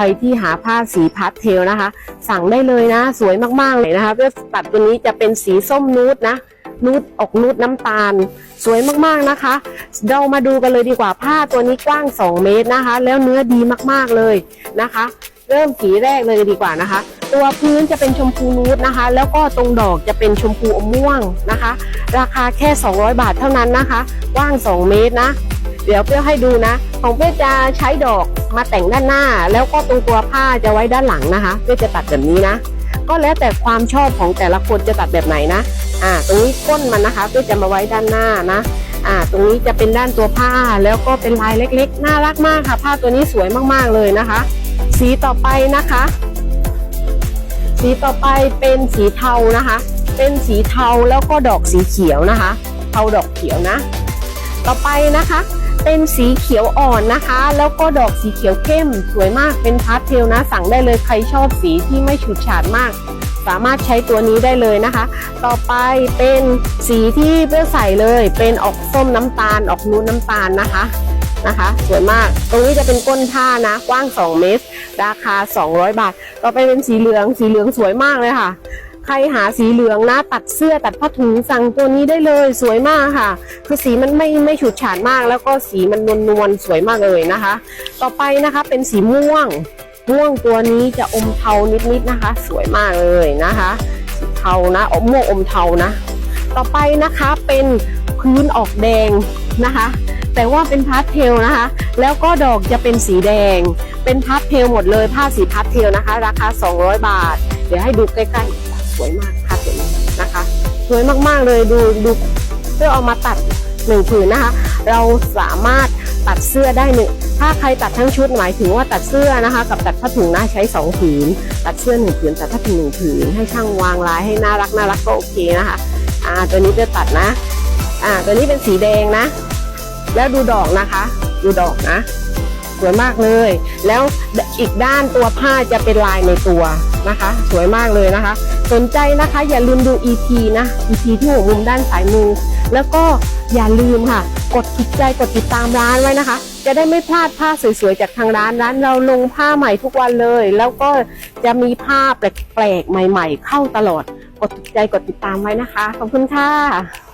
รที่หาผ้าสีพาสเทลนะคะ สั่งได้เลยนะ สวยมากๆเลยนะคะเพื่อตัดตัวนี้จะเป็นสีส้มนูดนะนูดออกนูดน้ำตาล สวยมากๆนะคะ เรามาดูกันเลยดีกว่าผ้าตัวนี้กว้าง 2 เมตรนะคะ แล้วเนื้อดีมากๆเลยนะคะ เริ่มสีแรกเลยดีกว่านะคะ ตัวพื้นจะเป็นชมพูนูดนะคะ แล้วก็ตรงดอกจะเป็นชมพูอมม่วงนะคะ ราคาแค่ 200 บาทเท่านั้นนะคะกว้าง 2 เมตรนะ ดี๋ยวเพื่อให้ดูนะ ของเพื่อจะใช้ดอกมาแต่งด้านหน้า แล้วก็ตรงตัวผ้าจะไว้ด้านหลังนะคะเพื่อจะตัดแบบนี้นะ ก็แล้วแต่ความชอบของแต่ละคนจะตัดแบบไหนนะอ่าตรงนี้ก้นมันนะคะเพื่อจะมาไว้ด้านหน้านะอ่าตรงนี้จะเป็นด้านตัวผ้าแล้วก็เป็นลายเล็กๆ น่ารักมากค่ะ ผ้าตัวนี้สวยมากๆเลยนะคะ สีต่อไปนะคะ สีต่อไปเป็นสีเทานะคะ เป็นสีเทาแล้วก็ดอกสีเขียวนะคะ เทาดอกเขียวนะ ต่อไปนะคะ เป็นสีเขียวอ่อนนะคะ แล้วก็ดอกสีเขียวเข้ม สวยมากเป็นพาสเทลนะ สั่งได้เลยใครชอบสีที่ไม่ฉูดฉาดมาก สามารถใช้ตัวนี้ได้เลยนะคะ ต่อไปเป็นสีที่เพื่อใส่เลย เป็นออกส้มน้ำตาลออกนูนน้ำตาลนะคะนะคะ สวยมากตรงนี้จะเป็นก้นผ้านะ กว้าง 2 เมตร ราคา 200 บาท ต่อไปเป็นสีเหลืองสีเหลืองสวยมากเลยค่ะ ใครหาสีเหลืองนะ ตัดเสื้อตัดผ้าถุงสั่งตัวนี้ได้เลยสวยมากค่ะ คือสีมันไม่ไม่ฉูดฉาดมาก แล้วก็สีมันนวลนวลสวยมากเลยนะคะ ต่อไปนะคะเป็นสีม่วง ม่วงตัวนี้จะอมเทานิดๆนะคะ สวยมากเลยนะคะสีเทานะอมม่วงอมเทานะ ต่อไปนะคะเป็นพื้นออกแดงนะคะ แต่ว่าเป็นพาสเทลนะคะ แล้วก็ดอกจะเป็นสีแดง เป็นพาสเทลหมดเลยผ้าสีพาสเทลนะคะ ราคา 200 บาท เดี๋ยวให้ดูใกล้ๆ วยมากผ้าตัวนี้นะคะ สวยมากๆเลยดูดูเพื่อเอามาตัดหนึ่งผืนนะคะ เราสามารถตัดเสื้อได้หนึ่งถ้าใครตัดทั้งชุดหมายถึงว่าตัดเสื้อนะคะ กับตัดผ้าถุงนะใช้สองผืน ตัดเสื้อหนึ่งผืนตัดผ้าถุงหนึ่งผืนให้ช่างวางลายให้น่ารักน่ารักก็โอเคนะคะอ่าตัวนี้จะตัดนะอ่าตัวนี้เป็นสีแดงนะ แล้วดูดอกนะคะ ดูดอกนะสวยมากเลย แล้วอีกด้านตัวผ้าจะเป็นลายในตัวนะคะ สวยมากเลยนะคะ สนใจนะคะอย่าลืมดู EP นะ EP ที่หัวมุมด้านซ้ายมือ แล้วก็อย่าลืมค่ะ กดถูกใจกดติดตามร้านไว้นะคะ จะได้ไม่พลาดผ้าสวยๆจากทางร้านร้านเราลงผ้าใหม่ทุกวันเลย แล้วก็จะมีผ้าแปลกๆใหม่ ๆ เข้าตลอด กดถูกใจกดติดตามไว้นะคะ ขอบคุณค่ะ